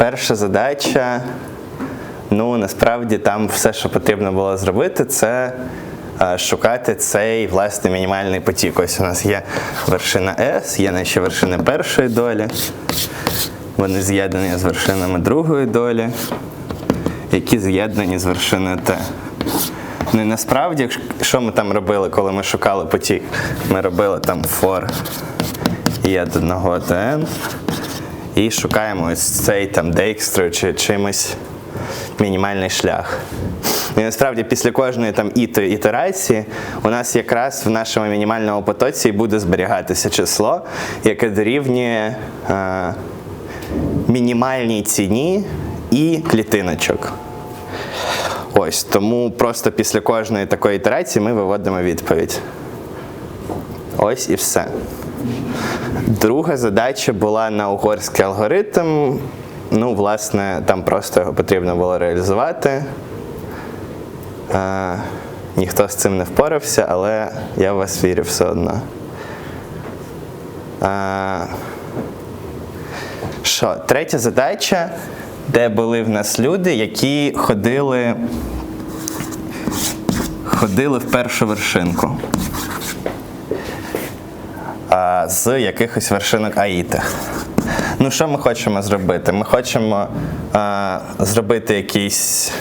перша задача. Ну, насправді там все, що потрібно було зробити, це е, шукати цей власне мінімальний потік. Ось у нас є вершина S, є наші вершини першої долі. Вони з'єднані з вершинами другої долі, які з'єднані з вершиною Т. Ну і насправді, що ми там робили, коли ми шукали потік? Ми робили там for і 1 до n. І шукаємо ось цей там декстрою чи чимось мінімальний шлях. І насправді після кожної там ітерації у нас якраз в нашому мінімальному потоці буде зберігатися число, яке дорівнює е, мінімальній ціні і клітиночок. Ось тому просто після кожної такої ітерації ми виводимо відповідь. Ось і все. Друга задача була на угорський алгоритм. Ну, власне, там просто його потрібно було реалізувати. Е, ніхто з цим не впорався, але я в вас вірю все одно. Е, що, третя задача, де були в нас люди, які ходили, ходили в першу вершинку з якихось вершинок Аїти. Ну, що ми хочемо зробити? Ми хочемо зробити якийсь,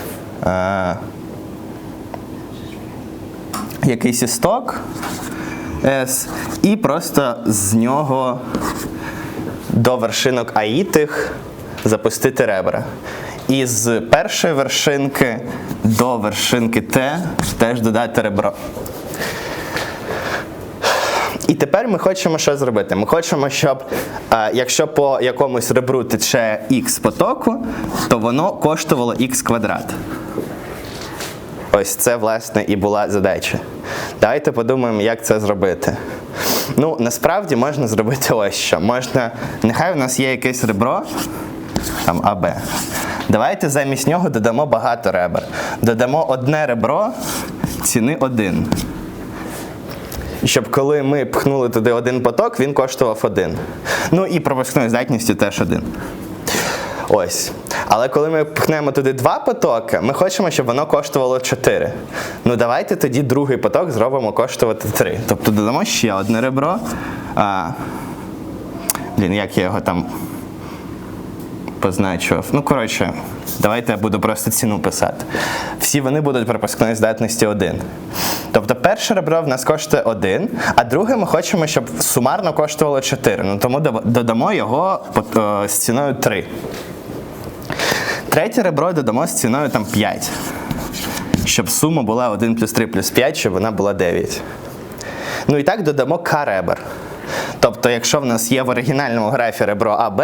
якийсь істок S, і просто з нього до вершинок Аїтих запустити ребра. І з першої вершинки до вершинки Т теж додати ребро. І тепер ми хочемо що зробити? Ми хочемо, щоб е, якщо по якомусь ребру тече х потоку, то воно коштувало х квадрат. Ось це, власне, і була задача. Давайте подумаємо, як це зробити. Ну, насправді можна зробити ось що. Можна, нехай у нас є якесь ребро, там АБ. Давайте замість нього додамо багато ребер. Додамо одне ребро ціни 1 щоб коли ми пхнули туди один поток, він коштував один. Ну і пропускною здатністю теж один. Ось. Але коли ми пхнемо туди два потоки, ми хочемо, щоб воно коштувало 4. Ну давайте тоді другий поток зробимо коштувати 3. Тобто додамо ще одне ребро. А, блін, як я його там позначував. Ну, коротше, давайте я буду просто ціну писати. Всі вони будуть пропускної здатності 1. Тобто перше ребро в нас коштує 1, а друге ми хочемо, щоб сумарно коштувало 4. Ну тому додамо його е, з ціною 3. Третє ребро додамо з ціною там 5. Щоб сума була 1 плюс 3 плюс 5, щоб вона була 9. Ну і так додамо К ребер. Тобто, якщо в нас є в оригінальному графі ребро АБ,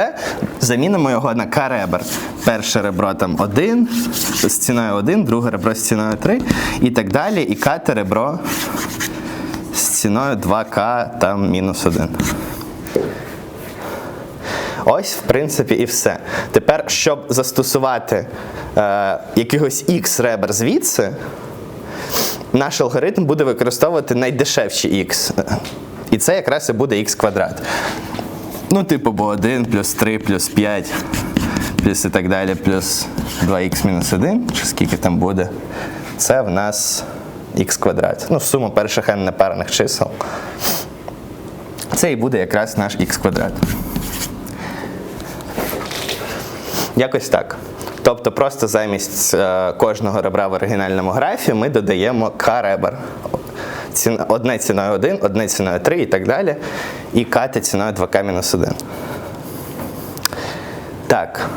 замінимо його на К ребер. Перше ребро там 1 з ціною 1, друге ребро з ціною 3 і так далі. І кате ребро з ціною 2К там мінус 1. Ось, в принципі, і все. Тепер, щоб застосувати е, якихось X ребер звідси, наш алгоритм буде використовувати найдешевші X. І це якраз і буде X квадрат. Ну, типу, бо 1 плюс 3 плюс 5 плюс і так далі, плюс 2х мінус 1, чи скільки там буде, це в нас х квадрат. Ну, сума перших n непарних чисел. Це і буде якраз наш х квадрат. Якось так. Тобто просто замість е, кожного ребра в оригінальному графі ми додаємо k Ціна, одне ціною 1, одне ціною 3 і так далі. І k ціною 2k-1. Так.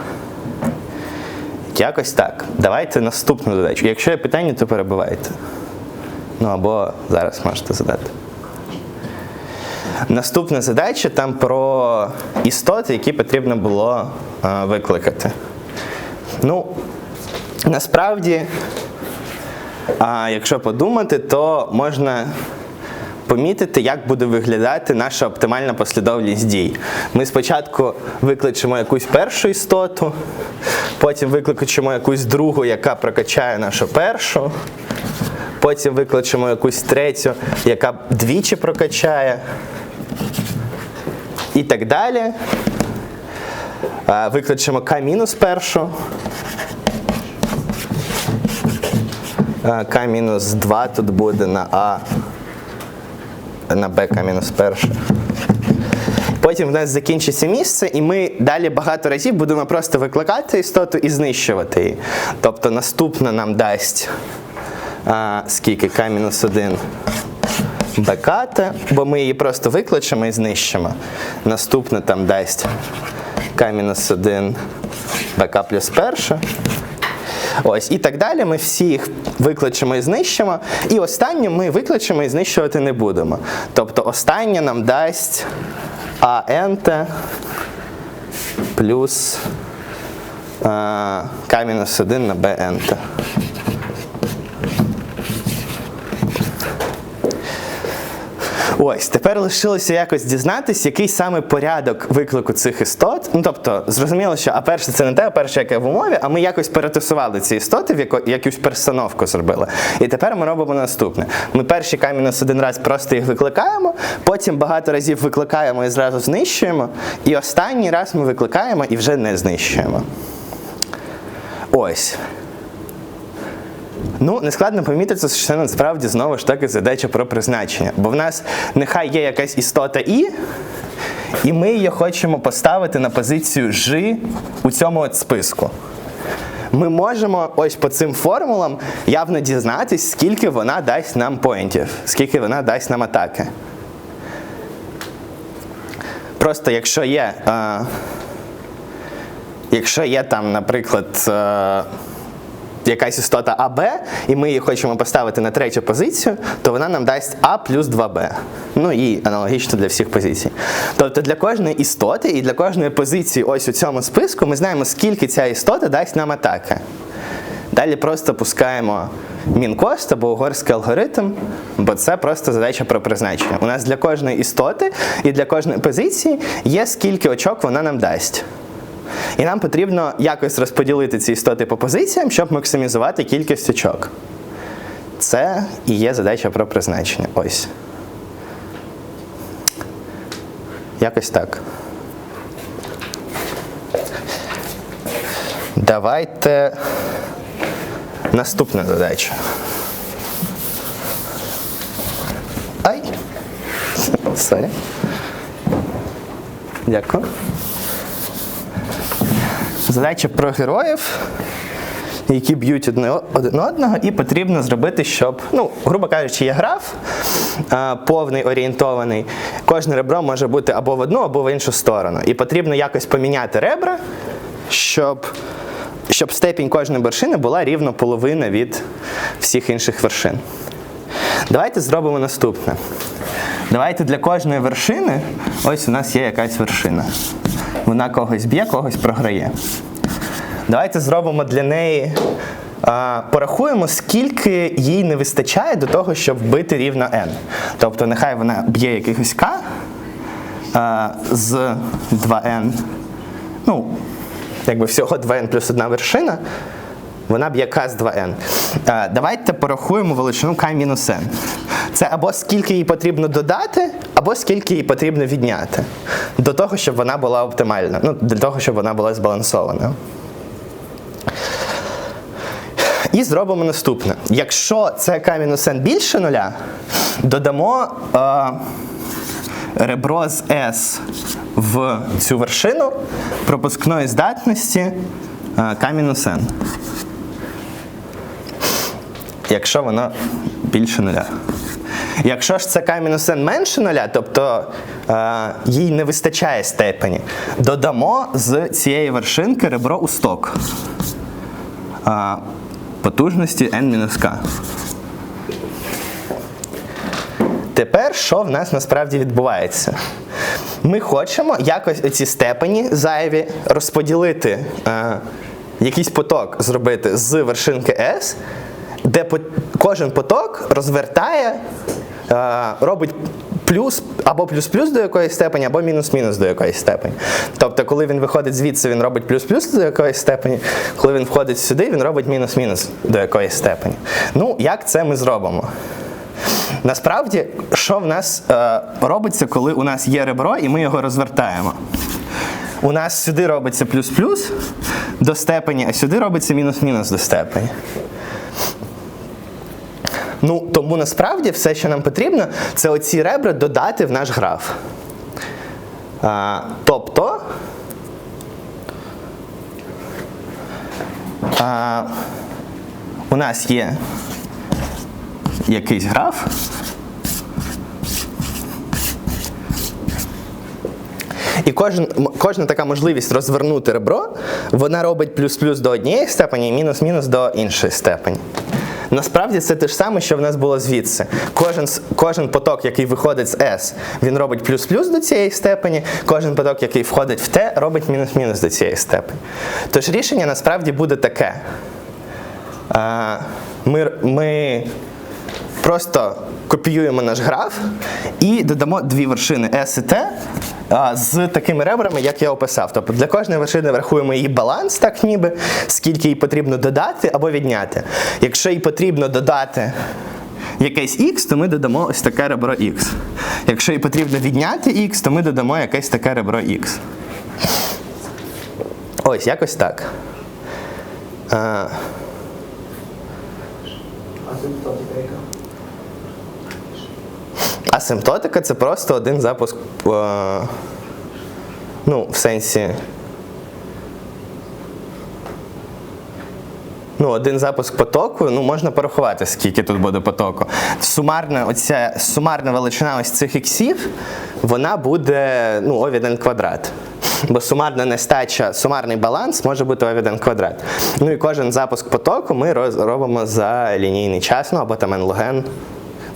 Якось так. Давайте наступну задачу. Якщо є питання, то перебивайте. Ну або зараз можете задати. Наступна задача там про істоти, які потрібно було е, викликати. Ну, насправді, а, якщо подумати, то можна помітити, як буде виглядати наша оптимальна послідовність дій. Ми спочатку викличемо якусь першу істоту, потім викличемо якусь другу, яка прокачає нашу першу, потім викличемо якусь третю, яка двічі прокачає. І так далі. Викличемо К мінус першу. Е, К мінус 2 тут буде на А, на Б К мінус перше. Потім в нас закінчиться місце, і ми далі багато разів будемо просто викликати істоту і знищувати її. Тобто наступна нам дасть а, скільки К-1 БКТ, бо ми її просто викличемо і знищимо. Наступна там дасть К-1 БК плюс перша. Ось, і так далі. Ми всі їх викличемо і знищимо. І останнє ми викличемо і знищувати не будемо. Тобто останнє нам дасть АНТ плюс а, К-1 на БНТ. Ось, тепер лишилося якось дізнатись, який саме порядок виклику цих істот. Ну тобто, зрозуміло, що а перше це не те, а перше, яке в умові, а ми якось перетасували ці істоти, в якусь перестановку зробили. І тепер ми робимо наступне. Ми перші камінь один раз просто їх викликаємо, потім багато разів викликаємо і зразу знищуємо. І останній раз ми викликаємо і вже не знищуємо. Ось. Ну, нескладно помітити, що це насправді знову ж таки задача про призначення. Бо в нас нехай є якась істота І, і ми її хочемо поставити на позицію Ж у цьому от списку. Ми можемо ось по цим формулам явно дізнатись, скільки вона дасть нам поінтів, скільки вона дасть нам атаки. Просто якщо є. Е, якщо є там, наприклад. Е, якась істота АБ, і ми її хочемо поставити на третю позицію, то вона нам дасть А плюс 2Б. Ну і аналогічно для всіх позицій. Тобто для кожної істоти і для кожної позиції ось у цьому списку ми знаємо, скільки ця істота дасть нам атаки. Далі просто пускаємо мінкост або угорський алгоритм, бо це просто задача про призначення. У нас для кожної істоти і для кожної позиції є скільки очок вона нам дасть. І нам потрібно якось розподілити ці істоти по позиціям, щоб максимізувати кількість очок. Це і є задача про призначення. Ось. Якось так. Давайте наступна задача. Ай. Сорі. Дякую. Задача про героїв, які б'ють один одного, і потрібно зробити, щоб, ну, грубо кажучи, є граф повний орієнтований. Кожне ребро може бути або в одну, або в іншу сторону. І потрібно якось поміняти ребра, щоб, щоб степінь кожної вершини була рівно половина від всіх інших вершин. Давайте зробимо наступне. Давайте для кожної вершини, ось у нас є якась вершина. Вона когось б'є, когось програє. Давайте зробимо для неї, порахуємо, скільки їй не вистачає до того, щоб бити рівно n. Тобто, нехай вона б'є якихось k з 2n. Ну, якби всього 2n плюс одна вершина. Вона б'є k з 2n. Давайте порахуємо величину k мінус n. Це або скільки їй потрібно додати, або скільки їй потрібно відняти. До того, щоб вона була оптимальна. Ну, для того, щоб вона була збалансована. І зробимо наступне. Якщо це k мінус n більше нуля, додамо е, ребро з S в цю вершину пропускної здатності е, k мінус n. Якщо воно більше нуля. Якщо ж це К-N менше нуля, тобто е, їй не вистачає степені, додамо з цієї вершинки ребро у сток е, потужності n-k. Тепер що в нас насправді відбувається? Ми хочемо якось ці степені зайві розподілити, е, якийсь поток зробити з вершинки S, де кожен поток розвертає, е, робить плюс або плюс-плюс до якоїсь степені, або мінус-мінус до якоїсь степені. Тобто, коли він виходить звідси, він робить плюс-плюс до якоїсь степені, коли він входить сюди, він робить мінус-мінус до якоїсь степені. Ну, як це ми зробимо? Насправді, що в нас е, робиться, коли у нас є ребро і ми його розвертаємо? у нас сюди робиться плюс-плюс до степені, а сюди робиться мінус-мінус до степені. Ну, тому насправді все, що нам потрібно, це оці ребра додати в наш граф. А, тобто. А, у нас є якийсь граф. І кожен, кожна така можливість розвернути ребро, вона робить плюс-плюс до однієї степені і мінус-мінус до іншої степені. Насправді це те ж саме, що в нас було звідси. Кожен, кожен поток, який виходить з S, він робить плюс-плюс до цієї степені, кожен поток, який входить в T, робить мінус-мінус до цієї степені. Тож рішення насправді буде таке. Ми, ми просто копіюємо наш граф і додамо дві вершини S і T з такими ребрами, як я описав. Тобто для кожної вершини врахуємо її баланс, так ніби, скільки їй потрібно додати або відняти. Якщо їй потрібно додати якесь x, то ми додамо ось таке ребро x. Якщо їй потрібно відняти x, то ми додамо якесь таке ребро x. Ось, якось так. А, Асимптотика це просто один запуск. е, ну, в сенсі. Ну, один запуск потоку, ну можна порахувати, скільки тут буде потоку. Сумарна, оця сумарна величина ось цих іксів, вона буде ну, о від квадрат. Бо сумарна нестача, сумарний баланс може бути о від квадрат. Ну і кожен запуск потоку ми робимо за лінійний час, ну або там n логен.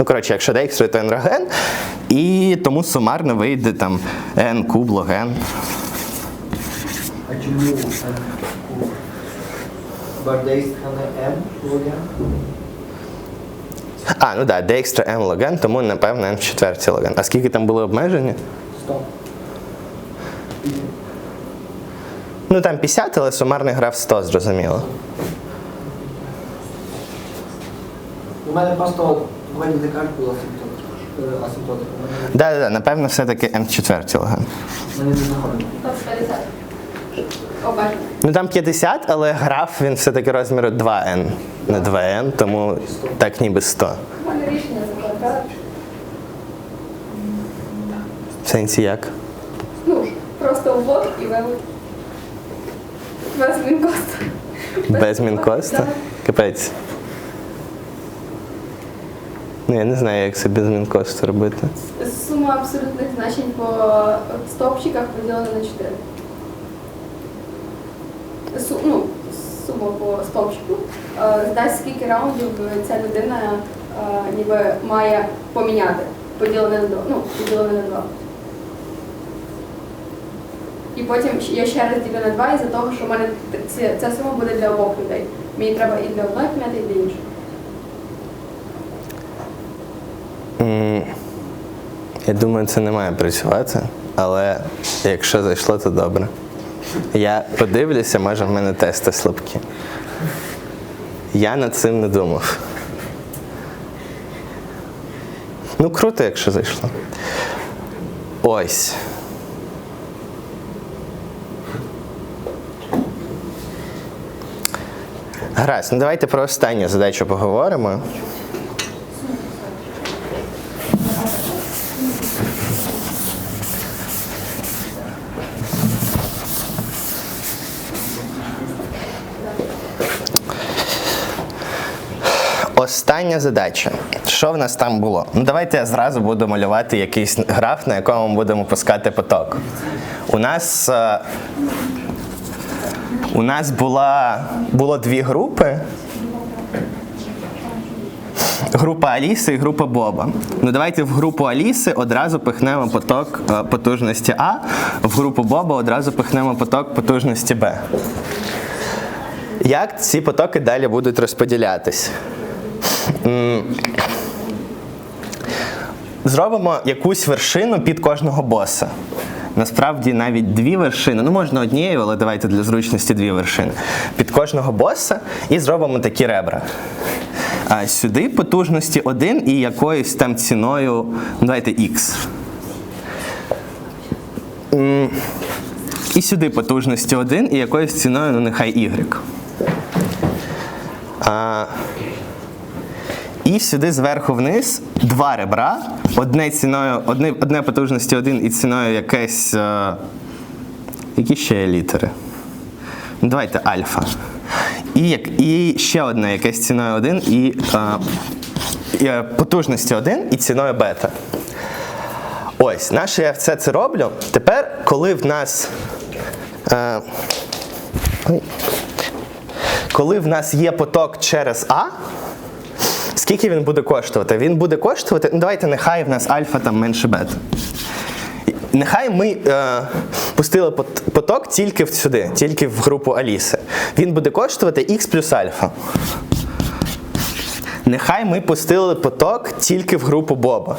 Ну, коротше, якщо dx, то n роген, і тому сумарно вийде там n куб логен. А чому М куб? Не М? А, ну так, да, dx m логен, тому напевно n в четверті логен. А скільки там були обмеження? Стоп. Ну там 50, але сумарний граф 100, зрозуміло. У мене просто буквально не кажуть була асимптотика. Да, да, напевно, все-таки n в четверті логен. Не заходить. Тобто 50. Обережно. Ну там 50, але граф він все-таки розміру 2n, не 2n, тому так ніби 100. У мене рішення за квадрат. В сенсі як? Ну, просто ввод і вивод. Без мінкоста. Без мінкоста? Капець. Ну, я не знаю, як це без мінкосту робити. Сума абсолютних значень по стовпчиках поділена на 4. Су, ну, сума по стовпчику е, здасть скільки раундів ця людина е, ніби має поміняти. Поділене на 2. Ну, поділене на 2. І потім я ще раз ділю на 2 із-за того, що в мене ця, ця сума буде для обох людей. Мені треба і для одної поміняти, і для іншої. Я думаю, це не має працювати, але якщо зайшло, то добре. Я подивлюся, може в мене тести слабкі. Я над цим не думав. Ну, круто, якщо зайшло. Ось. Гаразд, ну давайте про останню задачу поговоримо. Остання задача. Що в нас там було? Ну давайте я зразу буду малювати якийсь граф, на якому ми будемо пускати поток. У нас, е, у нас була, було дві групи. Група Аліси і група Боба. Ну давайте в групу Аліси одразу пихнемо поток е, потужності А, в групу Боба одразу пихнемо поток потужності Б. Як ці потоки далі будуть розподілятись? М, Зробимо якусь вершину під кожного боса. Насправді навіть дві вершини, ну можна однією, але давайте для зручності дві вершини. Під кожного боса і зробимо такі ребра. А сюди потужності 1 і якоюсь там ціною, ну, давайте. М, І сюди потужності 1 і якоюсь ціною, ну нехай y. А, і сюди зверху вниз два ребра, одне ціною, одне, одне потужності 1 і ціною якесь. е, які ще є літери? Ну, Давайте альфа. І, як, і ще одне якесь ціною 1 і, е, е, потужності 1 і ціною бета. Ось, наше я все це роблю. Тепер, коли в нас. Е, коли в нас є поток через А, скільки він буде коштувати? Він буде коштувати, ну давайте нехай в нас альфа там менше бета. Нехай ми е, пустили поток тільки сюди, тільки в групу Аліси. Він буде коштувати х плюс альфа. Нехай ми пустили поток тільки в групу Боба.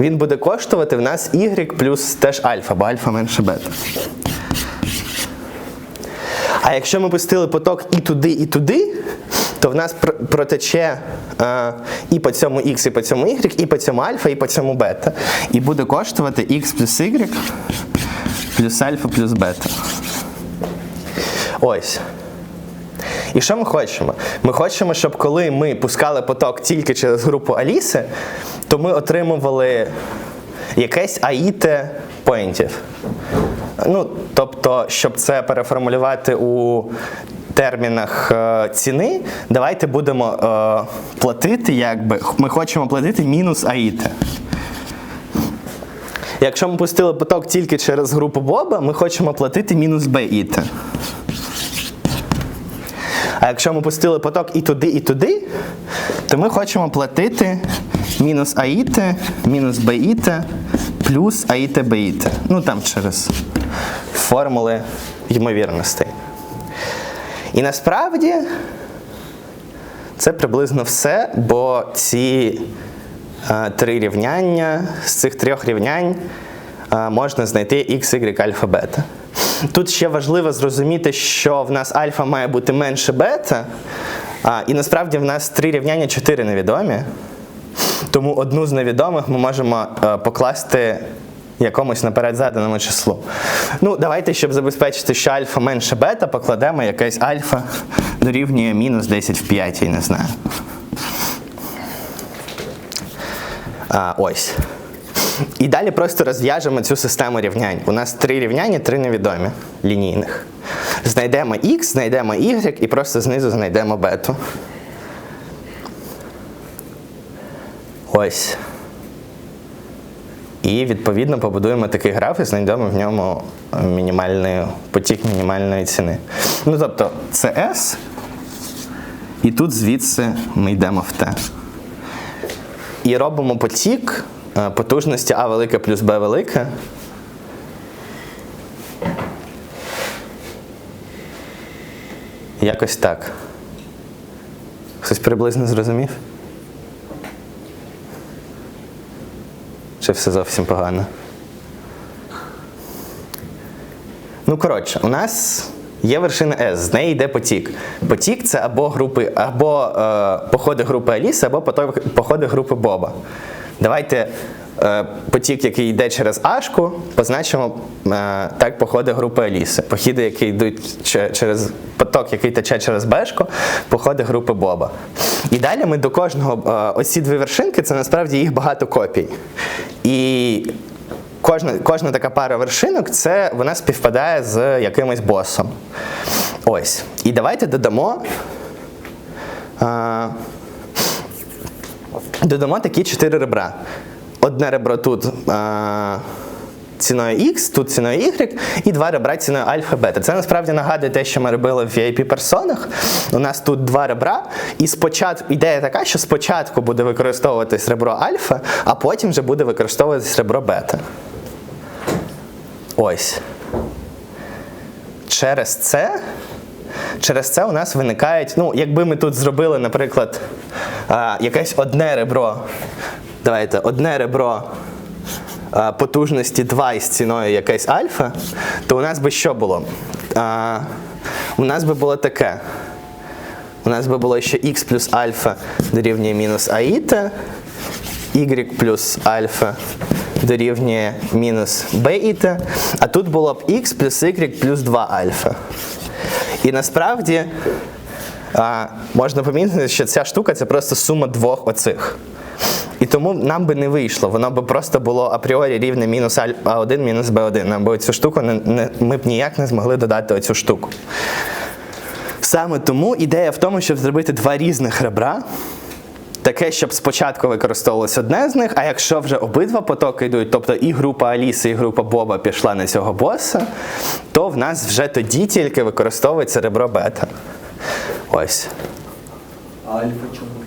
Він буде коштувати в нас y плюс теж альфа, бо альфа менше бета. А якщо ми пустили поток і туди, і туди, то в нас протече е, і по цьому x, і по цьому y, і по цьому альфа, і по цьому бета. І буде коштувати x плюс y плюс альфа плюс бета. Ось. І що ми хочемо? Ми хочемо, щоб коли ми пускали поток тільки через групу Аліси, то ми отримували якесь аїте поінтів. Ну, тобто, щоб це переформулювати у термінах е, ціни, давайте будемо е, платити, якби ми хочемо платити мінус аїте. Якщо ми пустили поток тільки через групу Боба, ми хочемо платити мінус Б-іте. А якщо ми пустили поток і туди, і туди, то ми хочемо платити мінус аїте, мінус беїте, плюс аїте беїте. Ну там через формули ймовірностей. І насправді це приблизно все, бо ці е, три рівняння, з цих трьох рівнянь е, можна знайти x, y, альфа, бета. Тут ще важливо зрозуміти, що в нас альфа має бути менше бета, а, і насправді в нас три рівняння, чотири невідомі. Тому одну з невідомих ми можемо е, покласти якомусь наперед заданому числу. Ну, давайте, щоб забезпечити, що альфа менше бета, покладемо якесь альфа дорівнює мінус 10 в 5, я не знаю. А, ось. І далі просто розв'яжемо цю систему рівнянь. У нас три рівняння, три невідомі лінійних. Знайдемо x, знайдемо y і просто знизу знайдемо бету. Ось. І відповідно побудуємо такий граф і знайдемо в ньому мінімальний потік мінімальної ціни. Ну тобто це S, і тут звідси ми йдемо в T. І робимо потік е, потужності А велике плюс Б велике. Якось так. Хтось приблизно зрозумів? Чи все зовсім погано? Ну, коротше, у нас є вершина S, з неї йде потік. Потік це або групи, або е, походи групи Аліси, або походи групи Боба. Давайте е, потік, який йде через Ашку, позначимо е, так походи групи Аліси. Похіди, які йдуть че- через поток, який тече через Бешко, походи групи Боба. І далі ми до кожного е, оці дві вершинки, це насправді їх багато копій. І кожна, кожна така пара вершинок, це вона співпадає з якимось босом. Ось. І давайте додамо. А, додамо такі чотири ребра. Одне ребро тут а, ціною X, тут ціною Y, і два ребра ціною альфа бета. Це насправді нагадує те, що ми робили в VIP-персонах. У нас тут два ребра, і спочатку ідея така, що спочатку буде використовуватись ребро альфа, а потім вже буде використовуватись ребро бета. Ось. Через це. Через це у нас виникають, ну, якби ми тут зробили, наприклад, якесь одне ребро. Давайте, одне ребро потужності 2 із ціною якесь альфа, то у нас би що було? А, у нас би було таке. У нас би було ще x плюс альфа дорівнює мінус аїта, y плюс альфа дорівнює мінус бета, а тут було б х плюс y плюс 2 альфа. І насправді а, можна помітити, що ця штука це просто сума двох оцих. І тому нам би не вийшло, воно би просто було апріорі рівне мінус А1 мінус Б1. Нам би цю штуку не, не, ми б ніяк не змогли додати оцю штуку. Саме тому ідея в тому, щоб зробити два різних ребра. Таке, щоб спочатку використовувалось одне з них, а якщо вже обидва потоки йдуть, тобто і група Аліси, і група Боба пішла на цього боса, то в нас вже тоді тільки використовується ребро бета. Ось. А альфа чому?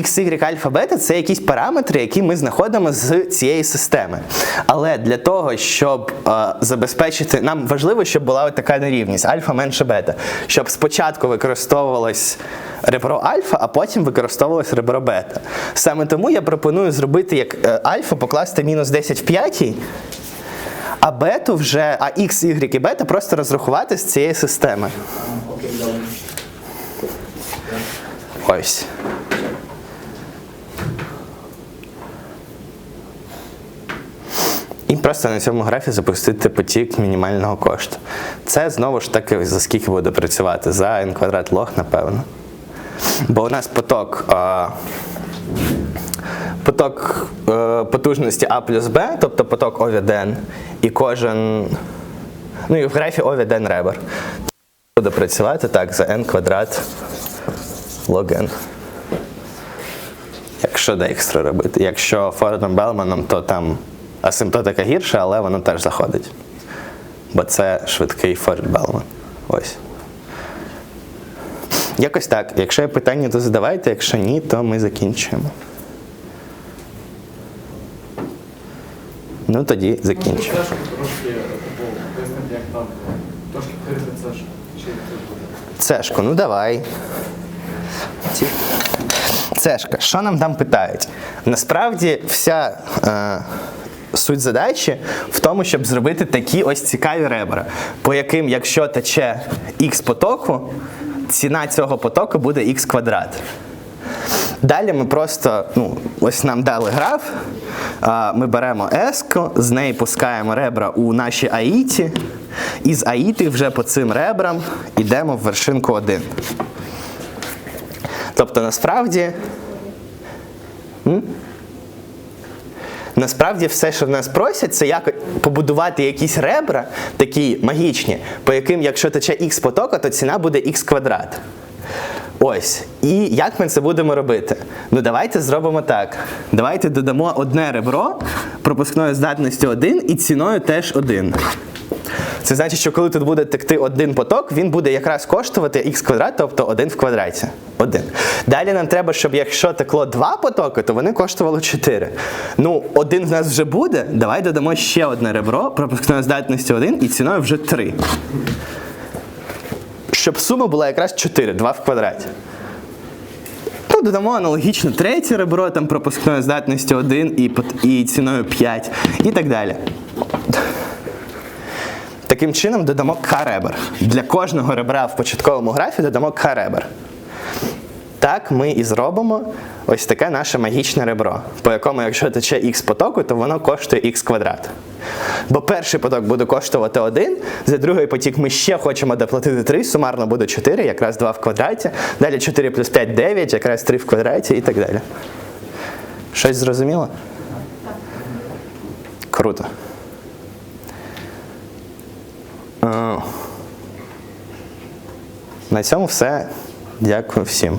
X, Y, альфа, бета це якісь параметри, які ми знаходимо з цієї системи. Але для того, щоб е, забезпечити, нам важливо, щоб була от така нерівність альфа менше бета. Щоб спочатку використовувалось ребро альфа, а потім використовувалось ребро бета. Саме тому я пропоную зробити як е, альфа покласти мінус 10 в п'ятій, а бету вже, а X, Y і бета просто розрахувати з цієї системи. Ось. І просто на цьому графі запустити потік мінімального кошту. Це знову ж таки за скільки буде працювати? За n квадрат лог, напевно. Бо у нас поток. А, поток е, потужності А плюс Б, тобто поток O від N, і кожен. Ну і в графі O від N ребер. Буде працювати так за n квадрат логен. Якщо Дейкстра робити. Якщо Фордом Белманом, то там асимптотика гірша, але воно теж заходить. Бо це швидкий Белман. Ось. Якось так. Якщо є питання, то задавайте, якщо ні, то ми закінчуємо. Ну тоді закінчуємо. Цешку трошки типу, цешку. Чи це буде? Цешку, ну давай. Цешка, що нам там питають? Насправді вся е, суть задачі в тому, щоб зробити такі ось цікаві ребра, по яким, якщо тече х потоку, ціна цього потоку буде х квадрат. Далі ми просто, ну, ось нам дали граф, ми беремо S, з неї пускаємо ребра у наші аїті, і з аїти вже по цим ребрам йдемо в вершинку 1. Тобто насправді. Насправді все, що в нас просять, це як побудувати якісь ребра, такі магічні, по яким, якщо тече х потока, то ціна буде х квадрат. Ось. І як ми це будемо робити? Ну давайте зробимо так. Давайте додамо одне ребро пропускною здатністю 1 і ціною теж 1. Це значить, що коли тут буде текти один поток, він буде якраз коштувати х квадрат, тобто 1 в квадраті. 1. Далі нам треба, щоб якщо текло два потоки, то вони коштували 4. Ну, один в нас вже буде. Давай додамо ще одне ребро пропускною здатністю 1 і ціною вже 3. Щоб сума була якраз 4, 2 в квадраті. Ну, додамо аналогічно третє ребро, там пропускною здатністю 1 і, і ціною 5 і так далі. Таким чином додамо К-ребер. Для кожного ребра в початковому графі додамо К-ребер. Так ми і зробимо ось таке наше магічне ребро, по якому, якщо тече х потоку, то воно коштує х квадрат. Бо перший поток буде коштувати 1, за другий потік ми ще хочемо доплатити 3, сумарно буде 4, якраз 2 в квадраті. Далі 4 плюс 5 9, якраз 3 в квадраті і так далі. Щось зрозуміло? Круто. Е, На цьому все. Дякую всім.